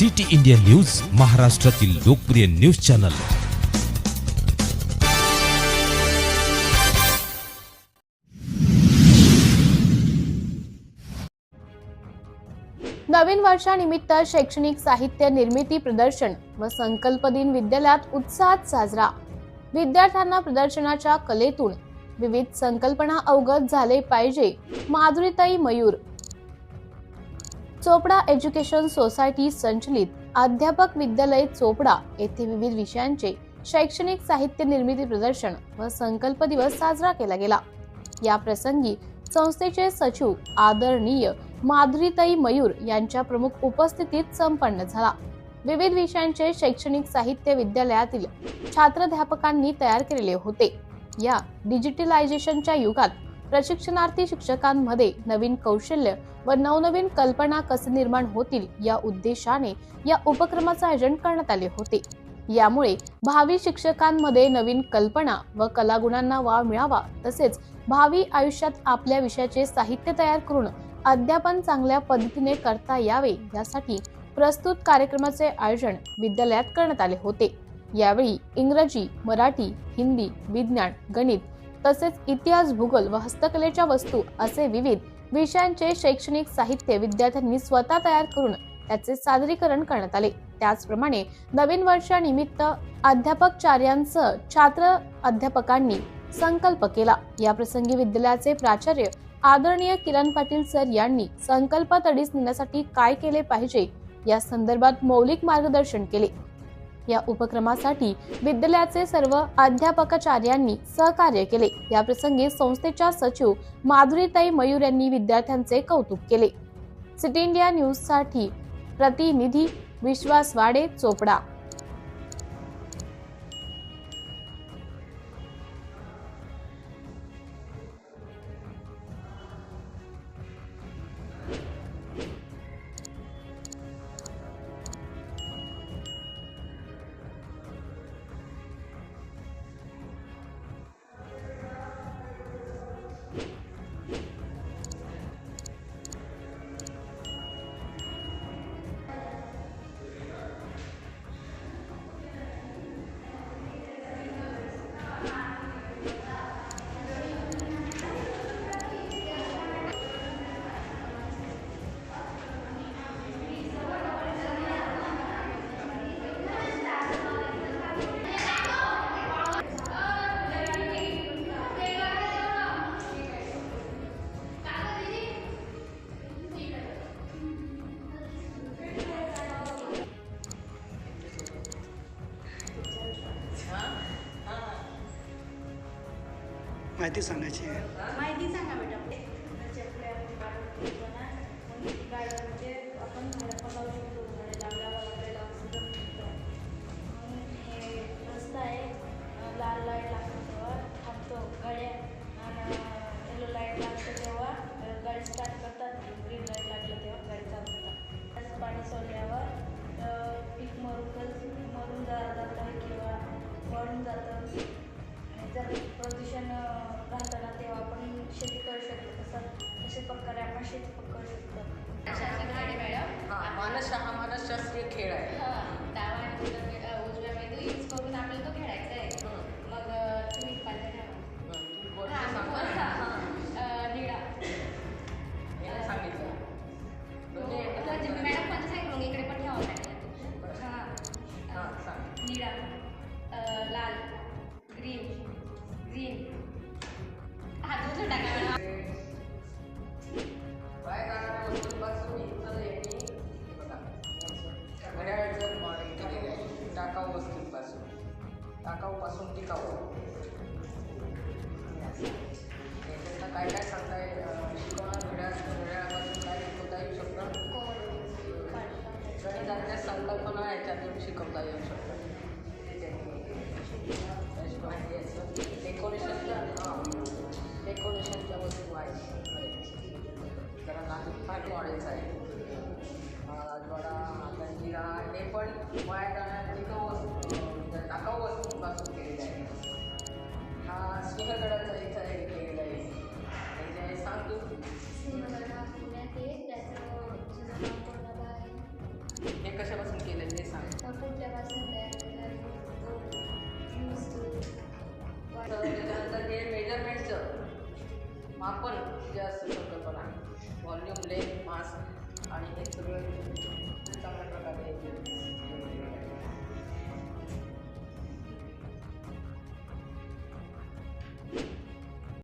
City India news महाराष्ट्रातील लोकप्रिय news channel. नवीन वर्षानिमित्त शैक्षणिक साहित्य निर्मिती प्रदर्शन व संकल्प दिन विद्यालयात उत्साहात साजरा. विद्यार्थ्यांना प्रदर्शनाच्या कलेतून विविध संकल्पना अवगत झाले पाहिजे. माधुरीताई मयूर चोपडा एज्युकेशन सोसायटी संचलित अध्यापक विद्यालय चोपडा येथे विविध विषयांचे शैक्षणिक साहित्य निर्मिती प्रदर्शन व संकल्प दिवस साजरा केला गेला. या प्रसंगी संस्थेचे सचिव आदरणीय माधुरीताई मयूर यांच्या प्रमुख उपस्थितीत संपन्न झाला. विविध विषयांचे शैक्षणिक साहित्य विद्यालयातील छात्राध्यापकांनी तयार केलेले होते. या डिजिटलायझेशनच्या युगात प्रशिक्षणार्थी शिक्षकांमध्ये नवीन कौशल्य व नवनवीन कल्पना कसे निर्माण होतील या उद्देशाने या उपक्रमाचे आयोजन करण्यात आले होते. यामुळे भावी शिक्षकांमध्ये नवीन कल्पना व कलागुणांना वाव मिळावा तसेच भावी आयुष्यात आपल्या विषयाचे साहित्य तयार करून अध्यापन चांगल्या पद्धतीने करता यावे यासाठी प्रस्तुत कार्यक्रमाचे आयोजन विद्यालयात करण्यात आले होते. यावेळी इंग्रजी मराठी हिंदी विज्ञान गणित तसेच इतिहास भूगोल व हस्तकलेच्या वस्तू असे विविध विषयांचे शैक्षणिक साहित्य विद्यार्थ्यांनी स्वतः तयार करून त्याचे सादरीकरण करण्यात आले. त्याचप्रमाणे नवीन वर्षानिमित्त अध्यापकचार्यांसह छात्र अध्यापकांनी संकल्प केला. या प्रसंगी विद्यालयाचे प्राचार्य आदरणीय किरण पाटील सर यांनी संकल्प तडीस नेण्यासाठी काय केले पाहिजे या संदर्भात मौलिक मार्गदर्शन केले. या उपक्रमासाठी विद्यालयाचे सर्व अध्यापकाचार्यांनी सहकार्य केले. या प्रसंगी संस्थेच्या सचिव माधुरीताई मयूर यांनी विद्यार्थ्यांचे कौतुक केले. सिटी इंडिया न्यूजसाठी प्रतिनिधी विश्वास वाडे चोपडा. माहिती सांगायची आहे. माहिती सांगा बेटा मानसशास्त्रीय खेळ आहे. डावा आणि उजव्या उजव्या मेंदू यूज करून आपल्याला तो खेळायचा आहे. हं. मग तुम्ही हं, हा. अ, निळा. सांगितलं. हो, म्हणजे करायचं. मॅडम पण सांगितलं मग इकडे पण ठेवा मॅडम. हां. हा, सांग. निळा. लाल. ग्रीन. ग्रीन. हात उचलून टाका मॅडम बाहेर जाणाऱ्या टाकाऊपासून टिकाऊ त्यांना काय काय सांगता येईल? शिकवणार घड्याळ घड्याळापासून काय शिकवता येऊ शकतं? गणितातल्या संकल्पना याच्यातून शिकवता येऊ शकतात. त्याशिवाय असं डेकोरेशनच्या हां. डेकोरेशनच्या वस्तू आहेत जरा नाजूक फार मॉडेल्स आहेत थोडा जंजिरा हे पण वाया जाणाऱ्या टिकाऊ वस्तू टाकाऊ वस्तूंपासून केलेले आहे. हा सिंहगडाचा इथं एक